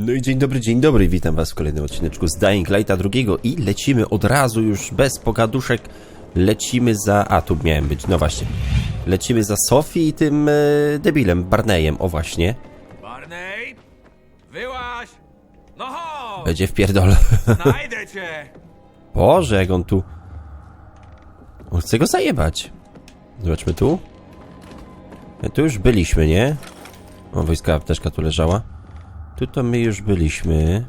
No i dzień dobry, dzień dobry, witam was w kolejnym odcineczku z Dying Lighta drugiego i lecimy od razu już bez pogaduszek, lecimy za... a tu miałem być, no właśnie. Lecimy za Sophie i tym e, debilem, Barneyem, o właśnie. Barney? Wyłaś! No chodź! Będzie w pierdol. Znajdę cię! Boże, jak on tu... On chce go zajebać. Zobaczmy tu. E, Tu już byliśmy, nie? O, wojska apteczka tu leżała. Tu to my już byliśmy.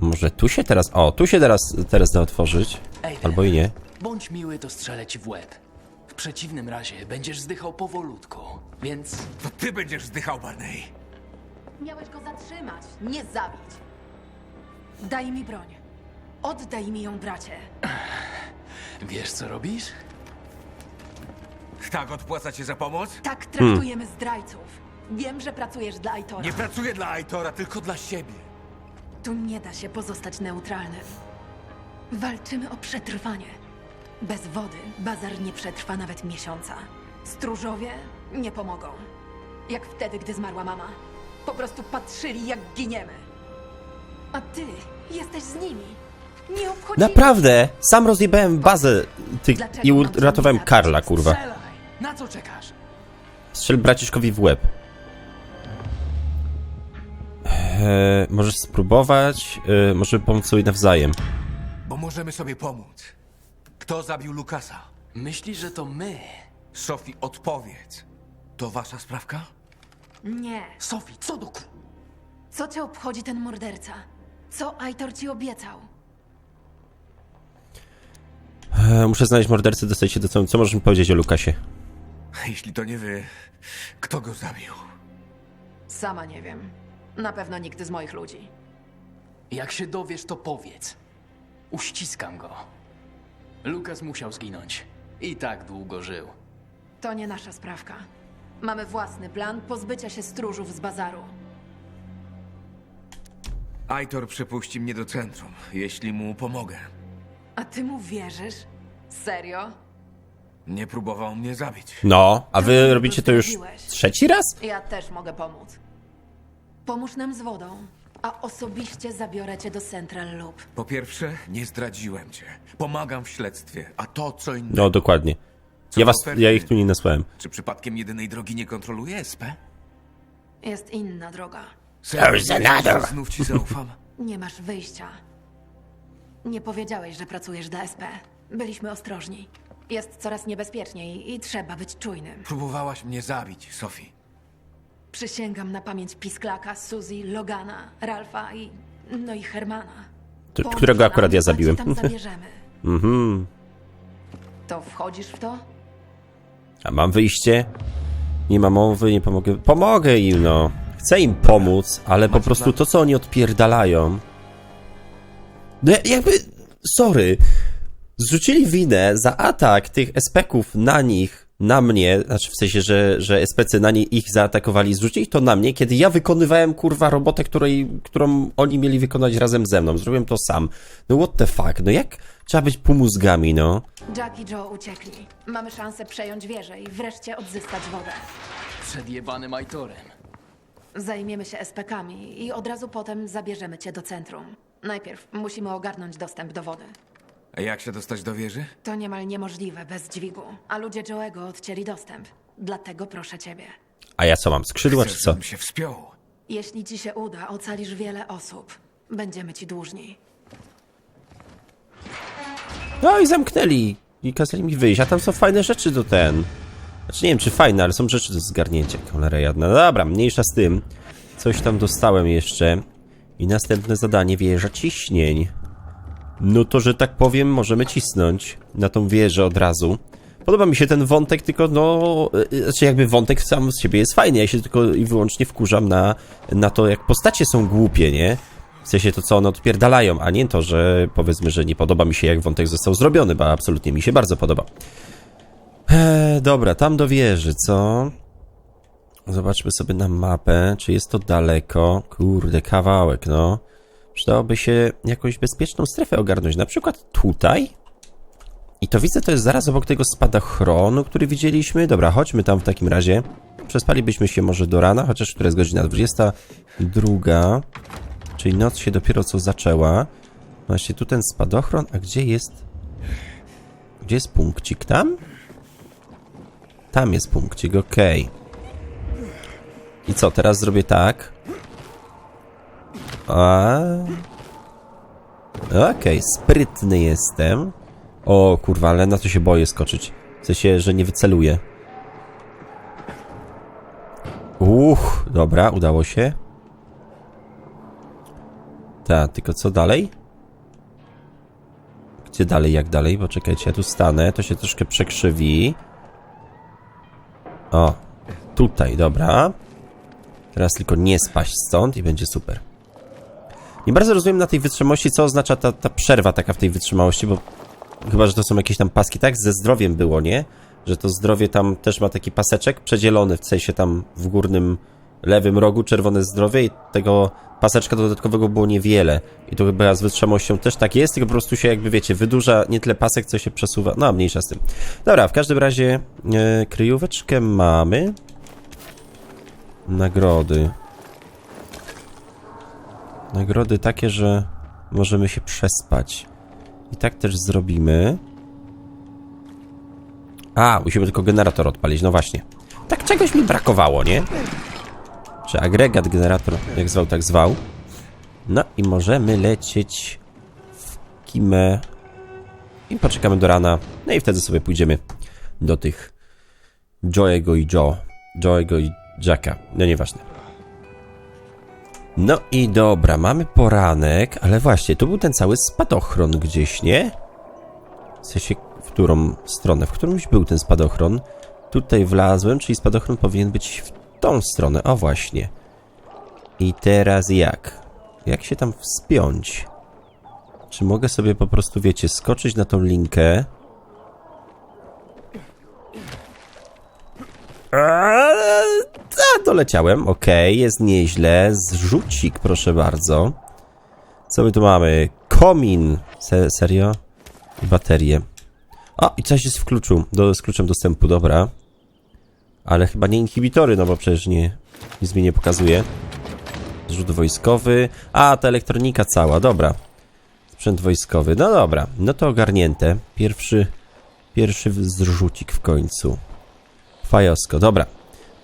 Może tu się teraz... O, tu się teraz, teraz da otworzyć. Aiden, Albo i nie. Bądź miły, to strzelę ci w łeb. W przeciwnym razie będziesz zdychał powolutku, więc To ty będziesz zdychał, Barney. Miałeś go zatrzymać, nie zabić. Daj mi broń. Oddaj mi ją, bracie. wiesz co robisz? Tak odpłaca cię za pomoc? Tak traktujemy zdrajców. Wiem, że pracujesz dla Aitora. Nie pracuję dla Aitora, tylko dla siebie. Tu nie da się pozostać neutralnym. Walczymy o przetrwanie. Bez wody bazar nie przetrwa nawet miesiąca. Stróżowie nie pomogą. Jak wtedy, gdy zmarła mama. Po prostu patrzyli, jak giniemy. A ty jesteś z nimi. Nie obchodzi Naprawdę! Sam rozjebałem bazę tych Dlaczego i mam uratowałem? Karla, kurwa. Strzelaj! Na co czekasz? Strzel braciszkowi w łeb. Eee, możesz spróbować, eee, może pomóc sobie nawzajem. Bo możemy sobie pomóc. Kto zabił Lukasa? Myślisz, że to my? Sophie, odpowiedz. To wasza sprawka? Nie. Sophie, co do ku... Co cię obchodzi ten morderca? Co Aitor ci obiecał? Eee, muszę znaleźć mordercę, dostać się do co. Co możesz mi powiedzieć o Lukasie? Jeśli to nie wy, kto go zabił? Sama nie wiem. Na pewno nikt z moich ludzi. Jak się dowiesz, to powiedz. Uściskam go. Lukas musiał zginąć. I tak długo żył. To nie nasza sprawka. Mamy własny plan pozbycia się stróżów z bazaru. Aitor przepuści mnie do centrum, jeśli mu pomogę. A ty mu wierzysz? Serio? Nie próbował mnie zabić. No, a wy robicie to już trzeci raz? Ja też mogę pomóc. Pomóż nam z wodą, a osobiście zabiorę cię do Central Loop. Po pierwsze, nie zdradziłem cię. Pomagam w śledztwie, a to co innego. No, dokładnie. Ja was, ja ich tu nie nasłałem. Czy przypadkiem jedynej drogi nie kontroluje SP? Jest inna droga. There's another. Znów ci zaufam. Nie masz wyjścia. Nie powiedziałeś, że pracujesz dla SP. Byliśmy ostrożni. Jest coraz niebezpieczniej i trzeba być czujnym. Próbowałaś mnie zabić, Sophie. Przysięgam na pamięć Pisklaka, Suzy, Logana, Ralfa i... no i Hermana. To- Pomóż którego nam, akurat ja a cię zabiłem. tam zabierzemy. Mhm. To wchodzisz w to? A mam wyjście? Nie ma mowy, nie pomogę. Pomogę im, no. Chcę im pomóc, ale po prostu to, co oni odpierdalają. No ja- jakby. Sorry. Zrzucili winę za atak tych espeków na nich, na mnie, znaczy w sensie, że, że SPC na nie ich zaatakowali, zrzucili to na mnie, kiedy ja wykonywałem kurwa robotę, której, którą oni mieli wykonać razem ze mną. Zrobiłem to sam. No what the fuck, no jak trzeba być półmózgami, no? Jack i Joe uciekli. Mamy szansę przejąć wieżę i wreszcie odzyskać wodę. Przed jebanym Aitorem. Zajmiemy się SPK-ami i od razu potem zabierzemy cię do centrum. Najpierw musimy ogarnąć dostęp do wody. A jak się dostać do wieży? To niemal niemożliwe bez dźwigu, a ludzie Joe'ego odcięli dostęp. Dlatego proszę ciebie. A ja co mam, skrzydła czy Chcesz, co? żebym się wspiął. Jeśli ci się uda, ocalisz wiele osób. Będziemy ci dłużni. No i zamknęli. I kazali mi wyjść, a tam są fajne rzeczy do ten. Znaczy nie wiem czy fajne, ale są rzeczy do zgarnięcia. Cholera jadna. No dobra, mniejsza z tym. Coś tam dostałem jeszcze. I następne zadanie, wieża ciśnień. No to, że tak powiem, możemy cisnąć na tą wieżę od razu. Podoba mi się ten wątek, tylko no... y, Znaczy jakby wątek sam z siebie jest fajny, ja się tylko i wyłącznie wkurzam na, na to, jak postacie są głupie, nie? W sensie to, co one odpierdalają, a nie to, że powiedzmy, że nie podoba mi się, jak wątek został zrobiony, bo absolutnie mi się bardzo podoba. Eee, dobra, tam do wieży, co? Zobaczmy sobie na mapę, czy jest to daleko. Kurde, kawałek, no. Przydałoby się jakąś bezpieczną strefę ogarnąć, na przykład tutaj? I to widzę, to jest zaraz obok tego spadochronu, który widzieliśmy. Dobra, chodźmy tam w takim razie. Przespalibyśmy się może do rana, chociaż która jest godzina 22. Czyli noc się dopiero co zaczęła. Właśnie tu ten spadochron, a gdzie jest... Gdzie jest punkcik? Tam? Tam jest punkcik, okej. I co, teraz zrobię tak. A. Okej, sprytny jestem. O kurwa, ale na to się boję skoczyć. W sensie, że nie wyceluję. Uch, dobra, udało się. Tak, tylko co dalej? Gdzie dalej, jak dalej? Bo czekajcie, ja tu stanę, to się troszkę przekrzywi. O, tutaj, dobra. Teraz tylko nie spaść stąd i będzie super. Nie bardzo rozumiem na tej wytrzymałości, co oznacza ta, ta przerwa taka w tej wytrzymałości, bo chyba, że to są jakieś tam paski, tak? Ze zdrowiem było, nie? Że to zdrowie tam też ma taki paseczek przedzielony, w sensie tam w górnym lewym rogu czerwone zdrowie i tego paseczka dodatkowego było niewiele. I to chyba z wytrzymałością też tak jest, tylko po prostu się jakby, wiecie, wydłuża nie tyle pasek, co się przesuwa. No, mniejsza z tym. Dobra, w każdym razie e, kryjóweczkę mamy. Nagrody. Nagrody takie, że możemy się przespać. I tak też zrobimy. A, musimy tylko generator odpalić, no właśnie. Tak czegoś mi brakowało, nie? Czy agregat, generator, jak zwał, tak zwał. No i możemy lecieć w kimę. I poczekamy do rana. No i wtedy sobie pójdziemy do tych Joe'ego i Joe. Joe'ego i Jacka. No nieważne. No i dobra, mamy poranek, ale właśnie, tu był ten cały spadochron gdzieś, nie? W sensie, w którą stronę? W którymś był ten spadochron. Tutaj wlazłem, czyli spadochron powinien być w tą stronę. O właśnie. I teraz jak? Jak się tam wspiąć? Czy mogę sobie po prostu, wiecie, skoczyć na tą linkę? A, doleciałem. Okej, jest nieźle. Zrzucik, proszę bardzo. Co my tu mamy? Komin. Se serio? I baterie. O, i coś jest w kluczu. Do, z kluczem dostępu, dobra. Ale chyba nie inhibitory, no bo przecież nie, nic mi nie pokazuje. Zrzut wojskowy. A, ta elektronika cała, dobra. Sprzęt wojskowy, no dobra. No to ogarnięte. Pierwszy, pierwszy zrzucik w końcu. Fajosko, dobra.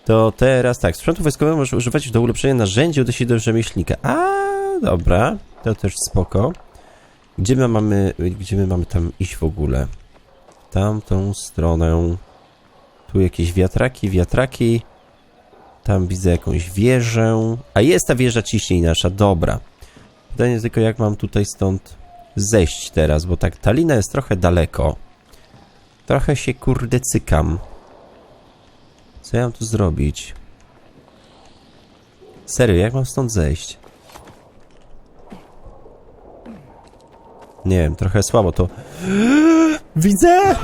To teraz tak, sprzętu wojskowego możesz używać do ulepszenia narzędzi odejścia do rzemieślnika. A, dobra, to też spoko. Gdzie my mamy, gdzie my mamy tam iść w ogóle? Tamtą stronę. Tu jakieś wiatraki, wiatraki. Tam widzę jakąś wieżę. A jest ta wieża ciśnień nasza, dobra. Pytanie tylko, jak mam tutaj stąd zejść teraz, bo tak, ta lina jest trochę daleko. Trochę się kurde cykam. Co ja mam tu zrobić? Serio, jak mam stąd zejść? Nie wiem, trochę słabo to... Widzę!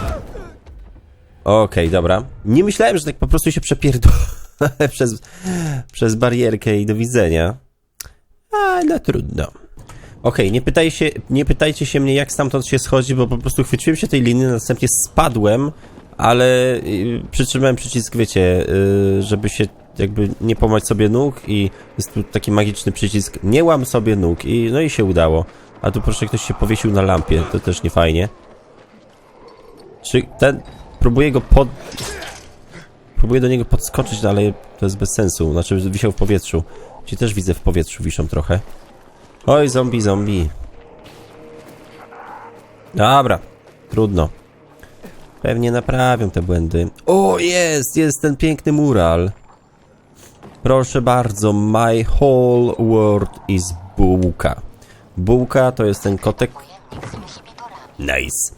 Okej, dobra. Nie myślałem, że tak po prostu się przepierdolę przez, przez barierkę i do widzenia. Ale trudno. Okej, nie, pytaj nie pytajcie się mnie, jak stamtąd się schodzi, bo po prostu chwyciłem się tej liny, następnie spadłem, ale y, przytrzymałem przycisk, wiecie, y, żeby się jakby nie pomać sobie nóg i jest tu taki magiczny przycisk, nie łam sobie nóg i no i się udało. A tu proszę, ktoś się powiesił na lampie, to też nie fajnie. Czy ten... Próbuję go pod... Próbuję do niego podskoczyć, no ale to jest bez sensu. Znaczy, wisiał w powietrzu. Ci też widzę w powietrzu, wiszą trochę. Oj, zombie, zombie. Dobra, trudno. Pewnie naprawią te błędy. O, jest! Jest ten piękny mural. Proszę bardzo, my whole world is bułka. Bułka to jest ten kotek. Nice.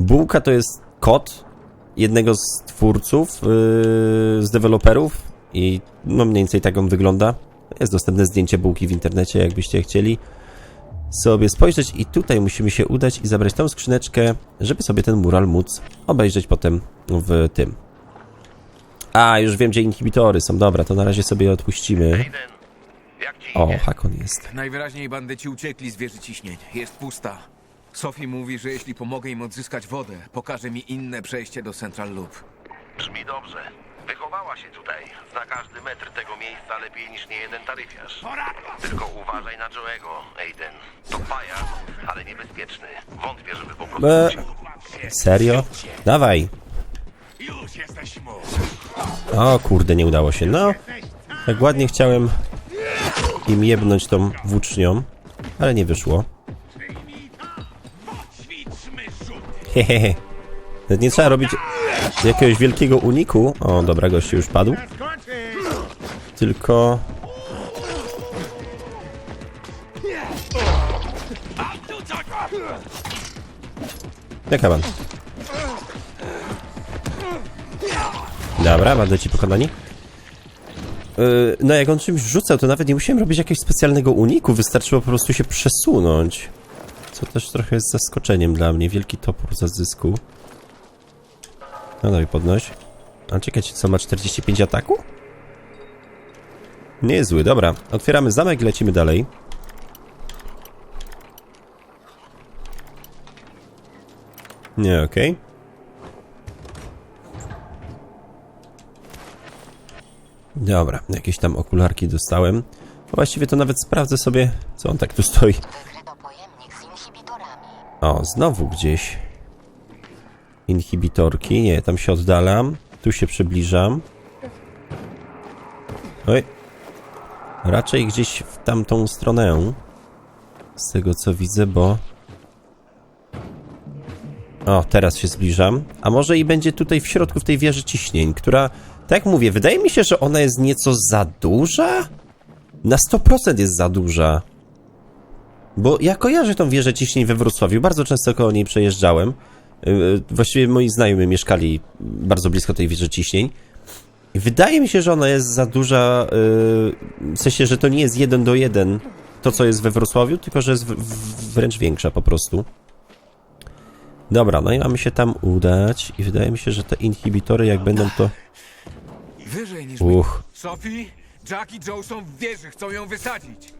Bułka to jest kot jednego z twórców, yy, z deweloperów i no mniej więcej tak on wygląda. Jest dostępne zdjęcie bułki w internecie, jakbyście chcieli sobie spojrzeć i tutaj musimy się udać i zabrać tą skrzyneczkę, żeby sobie ten mural móc obejrzeć potem w tym. A, już wiem, gdzie inhibitory są. Dobra, to na razie sobie je odpuścimy. O? Hakon jest. Najwyraźniej bandyci uciekli z wieży ciśnień. Jest pusta. Sophie mówi, że jeśli pomogę im odzyskać wodę, pokaże mi inne przejście do Central Loop. Brzmi dobrze. Wychowała się tutaj. Zna każdy metr tego miejsca lepiej niż niejeden taryfiarz. Tylko uważaj na Joe'ego, Aiden. To pajac, ale niebezpieczny. Wątpię, żeby po prostu E, uciekł. serio? Dawaj. O kurde, nie udało się. No, tak ładnie chciałem im jebnąć tą włócznią, ale nie wyszło. Hehehe. Nie trzeba robić jakiegoś wielkiego uniku. O, dobra, gościu już padł. Tylko... Jaka pan? Dobra, bandyci pokonani. Yy, no jak on czymś rzucał, to nawet nie musiałem robić jakiegoś specjalnego uniku, wystarczyło po prostu się przesunąć. Co też trochę jest zaskoczeniem dla mnie. Wielki topór za zysku. No daj podnoś. A czekajcie, co ma 45 ataku? Niezły, dobra. Otwieramy zamek i lecimy dalej. Nie, okej. Dobra, jakieś tam okularki dostałem. Właściwie to nawet sprawdzę sobie, co on tak tu stoi. O, znowu gdzieś. Inhibitorki. Nie, tam się oddalam. Tu się przybliżam. Oj. Raczej gdzieś w tamtą stronę. Z tego co widzę, bo... O, teraz się zbliżam. A może i będzie tutaj w środku, w tej wieży ciśnień, która... Tak mówię, wydaje mi się, że ona jest nieco za duża? Na 100% jest za duża. Bo ja kojarzę tą wieżę ciśnień we Wrocławiu, bardzo często koło niej przejeżdżałem. Yy, Właściwie moi znajomi mieszkali bardzo blisko tej wieży ciśnień. I wydaje mi się, że ona jest za duża, yy, w sensie, że to nie jest jeden do jeden to, co jest we Wrocławiu, tylko że jest wręcz większa po prostu. Dobra, no i mamy się tam udać i wydaje mi się, że te inhibitory jak będą to... Wyżej niż. Uch. Sophie, Jack i Joe są w wieży, chcą ją wysadzić.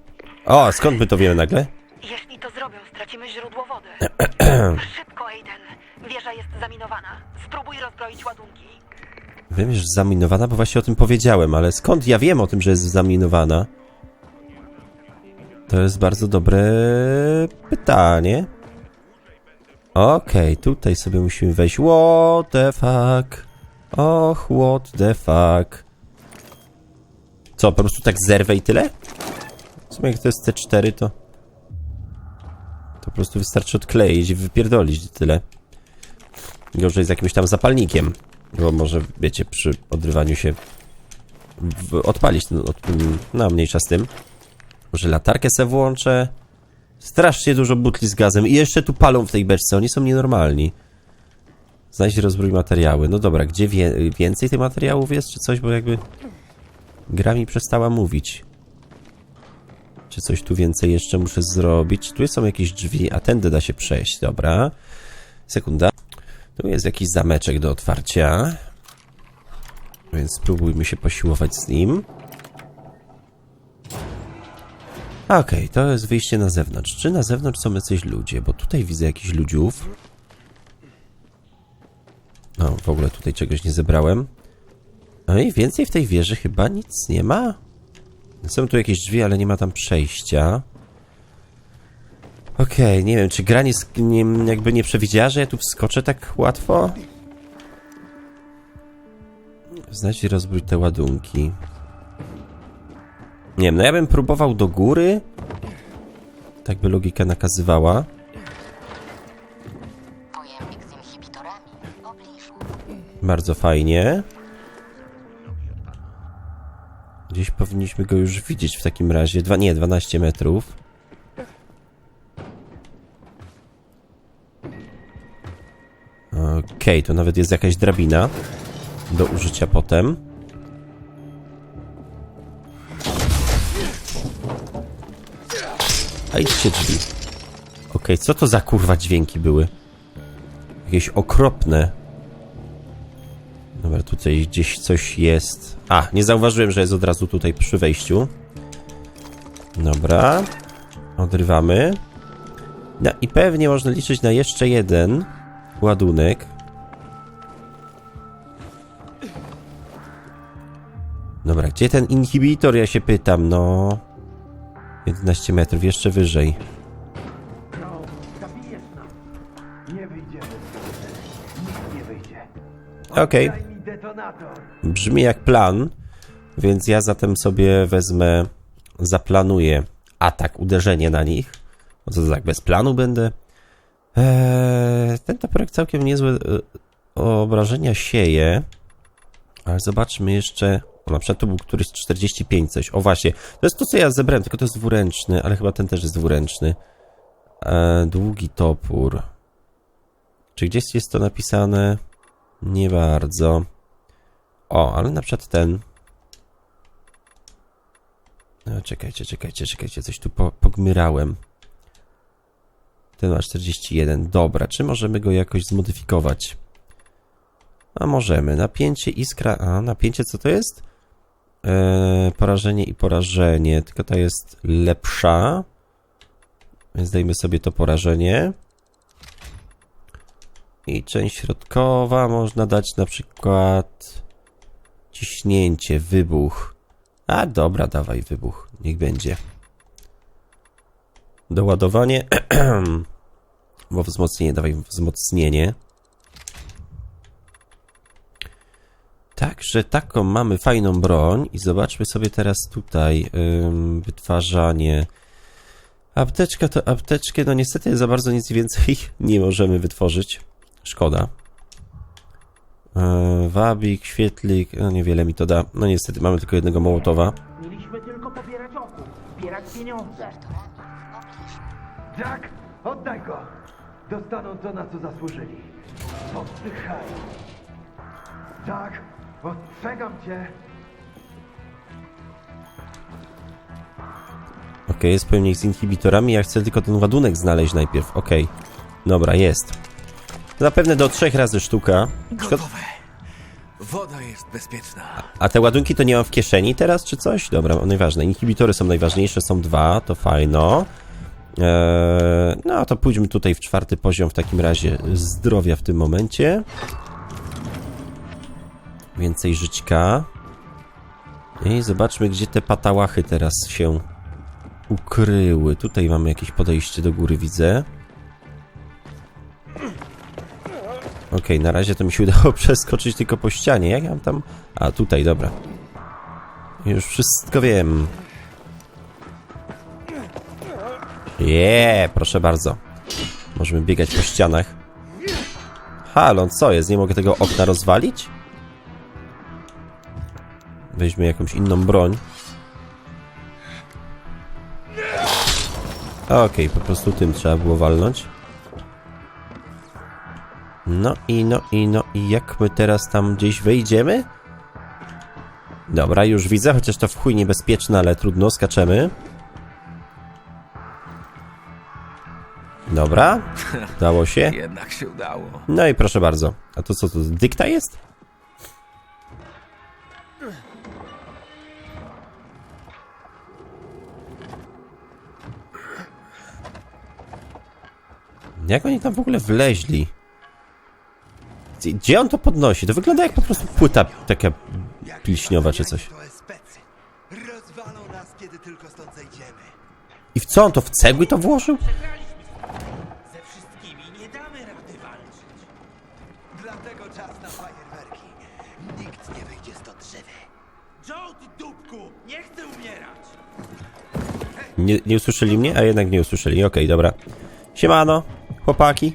O, skąd my to wiemy nagle? Jeśli to zrobią, stracimy źródło wody. Szybko, Aiden. Wieża jest zaminowana. Spróbuj rozbroić ładunki. Wiem, że zaminowana, bo właśnie o tym powiedziałem, ale skąd ja wiem o tym, że jest zaminowana? To jest bardzo dobre pytanie. Okej, tutaj sobie musimy wejść. What the fuck? Och, what the fuck? Co, po prostu tak zerwę i tyle? W sumie jak to jest C4, to... To po prostu wystarczy odkleić i wypierdolić i tyle. Gorzej z jakimś tam zapalnikiem. Bo może, wiecie, przy odrywaniu się w, odpalić ten, od, no mniejsza z tym. Może latarkę se włączę. Strasznie dużo butli z gazem i jeszcze tu palą w tej beczce, oni są nienormalni. Znajdź rozbrój materiały. No dobra, gdzie wie, więcej tych materiałów jest, czy coś, bo jakby gra mi przestała mówić. Czy coś tu więcej jeszcze muszę zrobić? Tu są jakieś drzwi, a tędy da się przejść, dobra. Sekunda. Tu jest jakiś zameczek do otwarcia. Więc spróbujmy się posiłować z nim. Okej, to jest wyjście na zewnątrz. Czy na zewnątrz są jacyś ludzie? Bo tutaj widzę jakichś ludziów. No, w ogóle tutaj czegoś nie zebrałem. No i więcej w tej wieży chyba nic nie ma. Są tu jakieś drzwi, ale nie ma tam przejścia. Okej, nie wiem, czy gra nie, jakby nie przewidziała, że ja tu wskoczę tak łatwo? Znajdź i rozbrój te ładunki. Nie wiem, no ja bym próbował do góry. Tak by logika nakazywała. Bardzo fajnie. Gdzieś powinniśmy go już widzieć w takim razie. Dwa, nie, 12 metrów. Okej, to nawet jest jakaś drabina do użycia potem. A idźcie drzwi. Okej, co to za kurwa dźwięki były? Jakieś okropne. Dobra, tutaj gdzieś coś jest. A, nie zauważyłem, że jest od razu tutaj przy wejściu. Dobra. Odrywamy. No i pewnie można liczyć na jeszcze jeden ładunek. Gdzie ten inhibitor, ja się pytam, no... 11 metrów, jeszcze wyżej. Okej. Brzmi jak plan, więc ja zatem sobie wezmę, zaplanuję atak, uderzenie na nich. No to tak, bez planu będę? Eee, ten toporek całkiem niezłe e, obrażenia sieje, ale zobaczmy jeszcze... Na przykład tu był któryś 45 coś. O właśnie, to jest to co ja zebrałem, tylko to jest dwuręczny, ale chyba ten też jest dwuręczny. Eee, długi topór. Czy gdzieś jest to napisane? Nie bardzo. O, ale na przykład ten. No, czekajcie, czekajcie, czekajcie, coś tu po, pogmyrałem. Ten ma 41. Dobra, czy możemy go jakoś zmodyfikować? A możemy. Napięcie, iskra. A, napięcie co to jest? Eee, porażenie i porażenie. Tylko ta jest lepsza. Więc dajmy sobie to porażenie. I część środkowa można dać na przykład ciśnięcie, wybuch. A dobra, dawaj wybuch, niech będzie. Doładowanie, bo wzmocnienie, dawaj wzmocnienie. Także taką mamy fajną broń i zobaczmy sobie teraz tutaj ym, wytwarzanie. Apteczka to apteczkę, no niestety za bardzo nic więcej nie możemy wytworzyć. Szkoda. Eee, wabik, świetlik, no niewiele mi to da. No niestety, mamy tylko jednego Mołotowa. Mieliśmy tylko pobierać okup, zbierać pieniądze. Jack, oddaj go! Dostaną to, na co zasłużyli. Oddychaj. Jack, ostrzegam cię. Okej, jest pojemnik z inhibitorami, ja chcę tylko ten ładunek znaleźć najpierw. Okej, dobra, jest. Zapewne do trzech razy sztuka. Gotowe. Woda jest bezpieczna. A te ładunki to nie mam w kieszeni teraz, czy coś? Dobra, nieważne. Inhibitory są najważniejsze, są dwa, to fajno. Eee, no to pójdźmy tutaj w czwarty poziom w takim razie zdrowia w tym momencie. Więcej żyćka. I zobaczmy, gdzie te patałachy teraz się ukryły. Tutaj mamy jakieś podejście do góry, widzę. Okej, na razie to mi się udało przeskoczyć tylko po ścianie. Jak ja mam tam... A, tutaj, dobra. Już wszystko wiem. Je, proszę bardzo. Możemy biegać po ścianach. Halo, co jest? Nie mogę tego okna rozwalić? Weźmy jakąś inną broń. Okej, po prostu tym trzeba było walnąć. No i no i no i jak my teraz tam gdzieś wejdziemy? Dobra, już widzę, chociaż to w chuj niebezpieczne, ale trudno, skaczemy. Dobra, dało się. Jednak się udało. No i proszę bardzo. A to co, to dykta jest? Jak oni tam w ogóle wleźli? Gdzie- on to podnosi? To wygląda jak po prostu płyta taka pilśniowa czy coś. I w co on to w cegły to włożył? Ze wszystkimi nie damy rady walczyć. Dlatego czas na fajerwerki. Nikt nie wyjdzie stąd żywy. Joe, ty dupku, nie chcę umierać. Nie, nie usłyszeli mnie? A jednak nie usłyszeli. Okej, dobra. Siemano, chłopaki.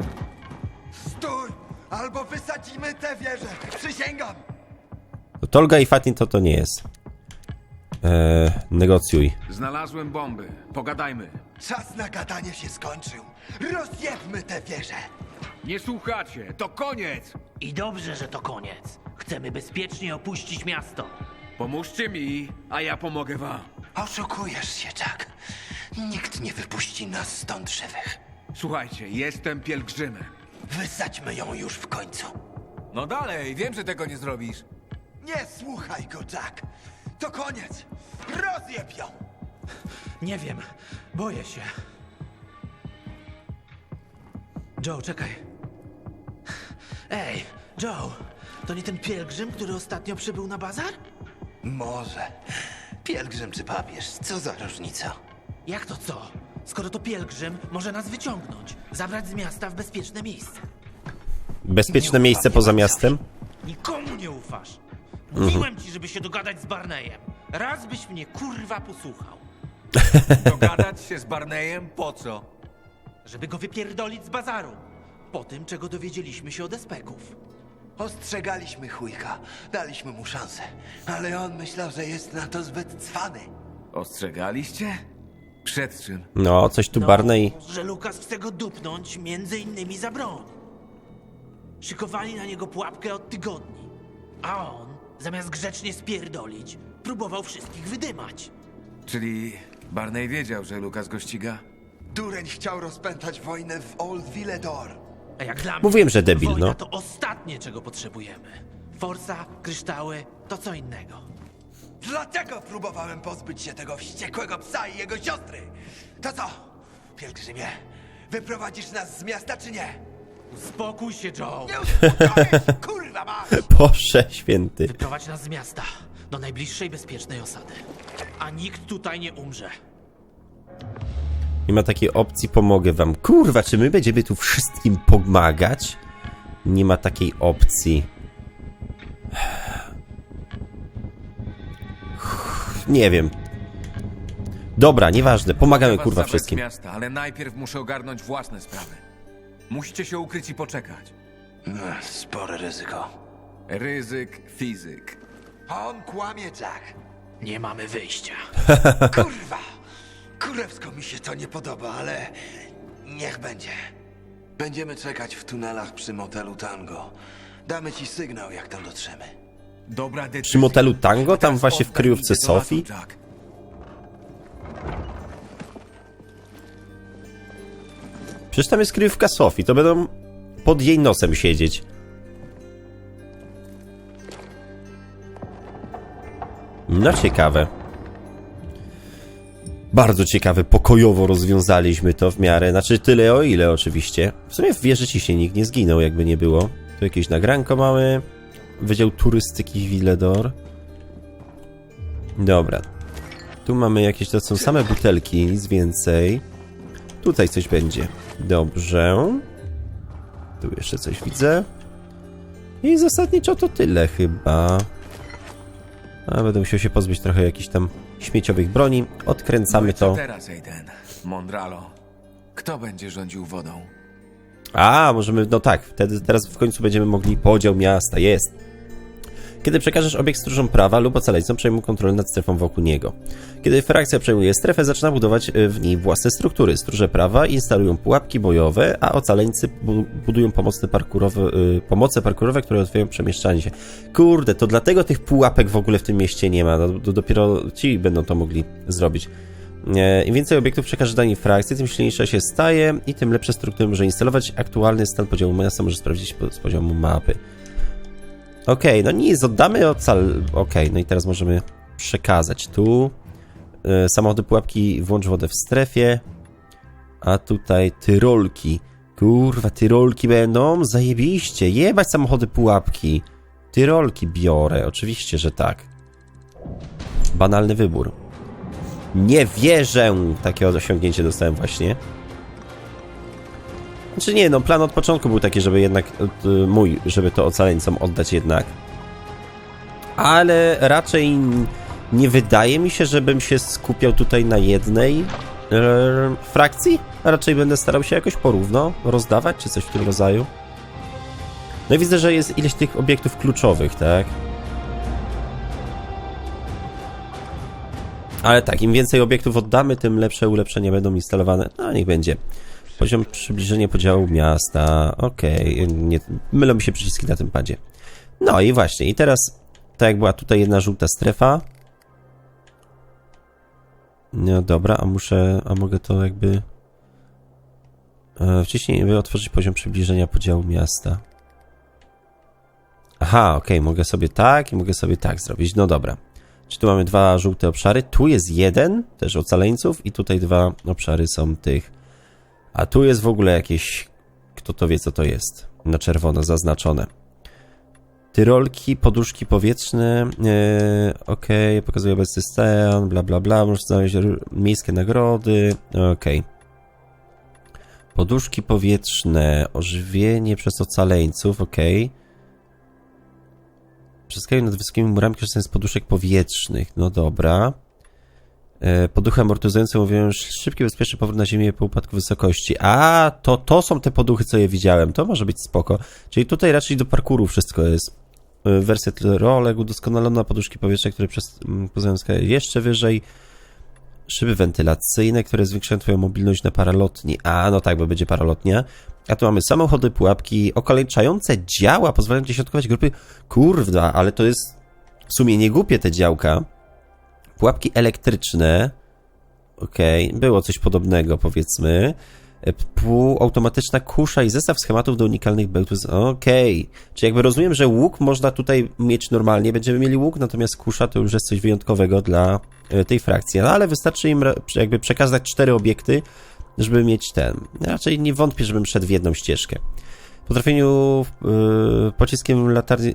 Stój! Albo wysadzimy tę wieżę! Przysięgam! To Tolga i Fatin to to nie jest. Eee, negocjuj. Znalazłem bomby. Pogadajmy. Czas na gadanie się skończył. Rozjebmy tę wieżę! Nie słuchacie, to koniec! I dobrze, że to koniec. Chcemy bezpiecznie opuścić miasto. Pomóżcie mi, a ja pomogę wam. Oszukujesz się, Jack. Nikt nie wypuści nas stąd żywych. Słuchajcie, jestem pielgrzymem. Wysadźmy ją już w końcu. No dalej, wiem, że tego nie zrobisz. Nie słuchaj go, Jack. To koniec. Rozjeb ją! Nie wiem, boję się. Joe, czekaj. Ej, Joe, to nie ten pielgrzym, który ostatnio przybył na bazar? Może. Pielgrzym czy papież, co za różnica? Jak to co? Skoro to pielgrzym, może nas wyciągnąć, zabrać z miasta w bezpieczne miejsce. Bezpieczne miejsce poza miastem? Nikomu nie ufasz. Mówiłem ci, żeby się dogadać z Barneyem. Raz byś mnie kurwa posłuchał. Dogadać się z Barneyem po co? Żeby go wypierdolić z bazaru. Po tym, czego dowiedzieliśmy się od espeków. Ostrzegaliśmy chujka, daliśmy mu szansę, ale on myślał, że jest na to zbyt cwany. Ostrzegaliście? Przed czym? No, coś tu Barney... że Lukas chce go dupnąć między innymi za broń. Szykowali na niego pułapkę od tygodni. A on, zamiast grzecznie spierdolić, próbował wszystkich wydymać. Czyli Barney wiedział, że Lukas go ściga? Dureń chciał rozpętać wojnę w Old Villedor. A jak dla mnie, Mówiłem, że debil, wojna no. to ostatnie, czego potrzebujemy. Forsa, kryształy, to co innego. Dlatego próbowałem pozbyć się tego wściekłego psa i jego siostry. To co, pielgrzymie? Wyprowadzisz nas z miasta czy nie? Uspokój się, Joe. Nie uspokoisz, kurwa mać! Boże święty. Wyprowadź nas z miasta, do najbliższej bezpiecznej osady. A nikt tutaj nie umrze. Nie ma takiej opcji, pomogę wam. Kurwa, czy my będziemy tu wszystkim pomagać? Nie ma takiej opcji. Nie wiem. Dobra, nieważne, pomagamy Was kurwa zabrać z wszystkim. miasta, ale najpierw muszę ogarnąć własne sprawy. Musicie się ukryć i poczekać. No, spore ryzyko. Ryzyk, fizyk. On kłamie, Jack. Nie mamy wyjścia. Kurwa! Kurewsko mi się to nie podoba, ale niech będzie. Będziemy czekać w tunelach przy motelu Tango. Damy ci sygnał, jak tam dotrzemy. Dobra decyzja. Przy motelu Tango, tam właśnie w kryjówce Sofii. Przecież tam jest kryjówka Sofii, to będą pod jej nosem siedzieć. No ciekawe. Bardzo ciekawe, pokojowo rozwiązaliśmy to w miarę, znaczy tyle o ile oczywiście. W sumie w wieży ci się nikt nie zginął, jakby nie było. Tu jakieś nagranko mamy. Wydział turystyki Villedor. Dobra. Tu mamy jakieś, to są same butelki, nic więcej. Tutaj coś będzie. Dobrze. Tu jeszcze coś widzę. I zasadniczo to tyle chyba. A będę musiał się pozbyć trochę jakichś tam śmieciowych broni. Odkręcamy to. teraz, Aiden? Mondralo. Kto będzie rządził wodą? A, możemy, no tak, wtedy teraz w końcu będziemy mogli podział miasta, jest. Kiedy przekażesz obiekt stróżom prawa lub ocaleńcom, przejmą kontrolę nad strefą wokół niego. Kiedy frakcja przejmuje strefę, zaczyna budować y, w niej własne struktury. Stróże prawa instalują pułapki bojowe, a ocaleńcy bu budują pomocne parkurowe, y, pomoce parkurowe, które ułatwiają przemieszczanie się. Kurde, to dlatego tych pułapek w ogóle w tym mieście nie ma. No, dopiero ci będą to mogli zrobić. E, Im więcej obiektów przekaże danej frakcji, tym silniejsza się staje i tym lepsze struktury może instalować. Aktualny stan podziału miasta może sprawdzić z poziomu mapy. Okej, no nic, oddamy ocal... Okej, no i teraz możemy przekazać tu. E, Samochody pułapki, włącz wodę w strefie. A tutaj tyrolki. Kurwa, tyrolki będą? Zajebiście. Jebać samochody pułapki. Tyrolki biorę, oczywiście, że tak. Banalny wybór. Nie wierzę! Takie osiągnięcie dostałem właśnie. Znaczy nie, no plan od początku był taki, żeby jednak y, mój, żeby to ocaleńcom oddać jednak. Ale raczej nie wydaje mi się, żebym się skupiał tutaj na jednej e, frakcji. Raczej będę starał się jakoś porówno rozdawać, czy coś w tym rodzaju. No i widzę, że jest ileś tych obiektów kluczowych, tak? Ale tak, im więcej obiektów oddamy, tym lepsze ulepszenia będą instalowane. No, niech będzie. Poziom przybliżenia podziału miasta. Okej, nie mylą mi się przyciski na tym padzie. No i właśnie, i teraz, tak jak była tutaj jedna żółta strefa. No dobra, a muszę, a mogę to jakby... E, wcześniej by otworzyć poziom przybliżenia podziału miasta. Aha, okej, mogę sobie tak i mogę sobie tak zrobić. No dobra. Czy tu mamy dwa żółte obszary? Tu jest jeden, też ocaleńców, i tutaj dwa obszary są tych. A tu jest w ogóle jakieś to to wie co to jest. Na czerwono zaznaczone. Tyrolki, poduszki powietrzne, e, okej, pokazuje obecny stan, bla bla bla, możesz znaleźć miejskie nagrody, okej. Poduszki powietrzne, ożywienie przez ocaleńców, okej. Przeskakują nad wysokimi murami korzystając z poduszek powietrznych, no dobra. E, Poduchy amortyzujące mówią szybki, bezpieczny powrót na ziemię po upadku wysokości. A, to, to są te poduchy, co je widziałem. To może być spoko. Czyli tutaj raczej do parkouru wszystko jest. E, Wersja rolek, udoskonalona poduszki powietrzne, które przez, mm, skakać jeszcze wyżej. Szyby wentylacyjne, które zwiększają twoją mobilność na paralotni. A, no tak, bo będzie paralotnia. A tu mamy samochody, pułapki, okaleczające działa, pozwalają ci środkować grupy. Kurwa, ale to jest w sumie nie głupie te działka. Pułapki elektryczne. Okej, było coś podobnego, powiedzmy. E, Półautomatyczna kusza i zestaw schematów do unikalnych bełtów. Okej. Czyli jakby rozumiem, że łuk można tutaj mieć normalnie, będziemy mieli łuk, natomiast kusza to już jest coś wyjątkowego dla e, tej frakcji. No ale wystarczy im jakby przekazać cztery obiekty, żeby mieć ten. Raczej nie wątpię, żebym szedł w jedną ścieżkę. Po trafieniu yy, pociskiem latarni, yy,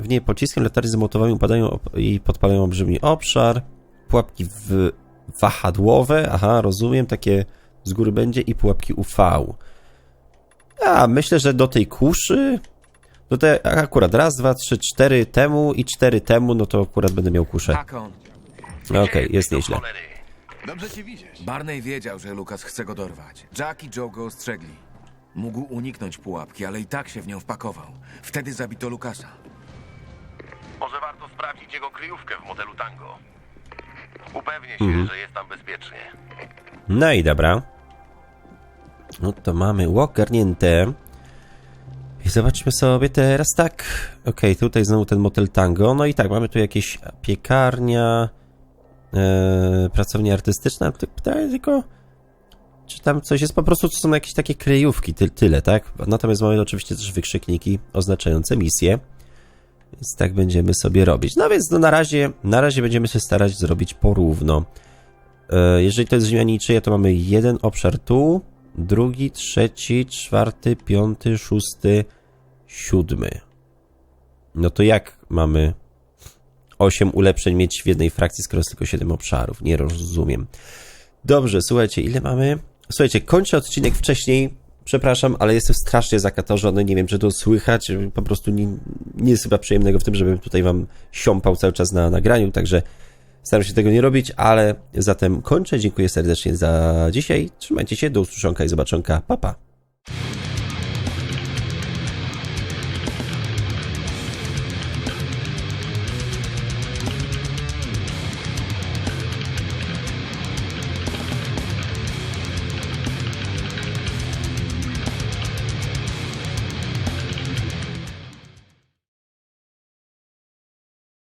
w niej pociskiem latarni zamontowanej upadają op- i podpalają olbrzymi obszar. Pułapki w, wahadłowe, aha, rozumiem, takie z góry będzie i pułapki UV. A, myślę, że do tej kuszy, do tej, akurat raz, dwa, trzy, cztery temu i cztery temu, no to akurat będę miał kuszę. Okej, jest nieźle. Dobrze cię widzieć. Barney wiedział, że Lukas chce go dorwać. Jack i Joe go ostrzegli. Mógł uniknąć pułapki, ale i tak się w nią wpakował. Wtedy zabito Lukasa. Może warto sprawdzić jego kryjówkę w modelu Tango. Upewnię się, że jest tam bezpiecznie. No i dobra. No to mamy łok garnięte. I zobaczmy sobie teraz tak. Okej, tutaj znowu ten motel tango. No i tak, mamy tu jakieś piekarnia, e, pracownia artystyczna. Ty- Pytanie tylko, czy tam coś jest po prostu, to są jakieś takie kryjówki, ty, tyle, tak? Natomiast mamy oczywiście też wykrzykniki oznaczające misje. Więc tak będziemy sobie robić. No więc no na razie, na razie będziemy się starać zrobić porówno. E, Jeżeli to jest ziemia niczyja, to mamy jeden obszar tu, drugi, trzeci, czwarty, piąty, szósty, siódmy. No to jak mamy 8 ulepszeń mieć w jednej frakcji, skoro jest tylko 7 obszarów? Nie rozumiem. Dobrze, słuchajcie, ile mamy? Słuchajcie, kończę odcinek wcześniej. Przepraszam, ale jestem strasznie zakatorzony. Nie wiem, czy to słychać. Po prostu nie, nie jest chyba przyjemnego w tym, żebym tutaj wam siąpał cały czas na nagraniu, także Staram się tego nie robić, ale zatem kończę. Dziękuję serdecznie za dzisiaj. Trzymajcie się, do usłyszonka i zobaczonka. Pa, pa.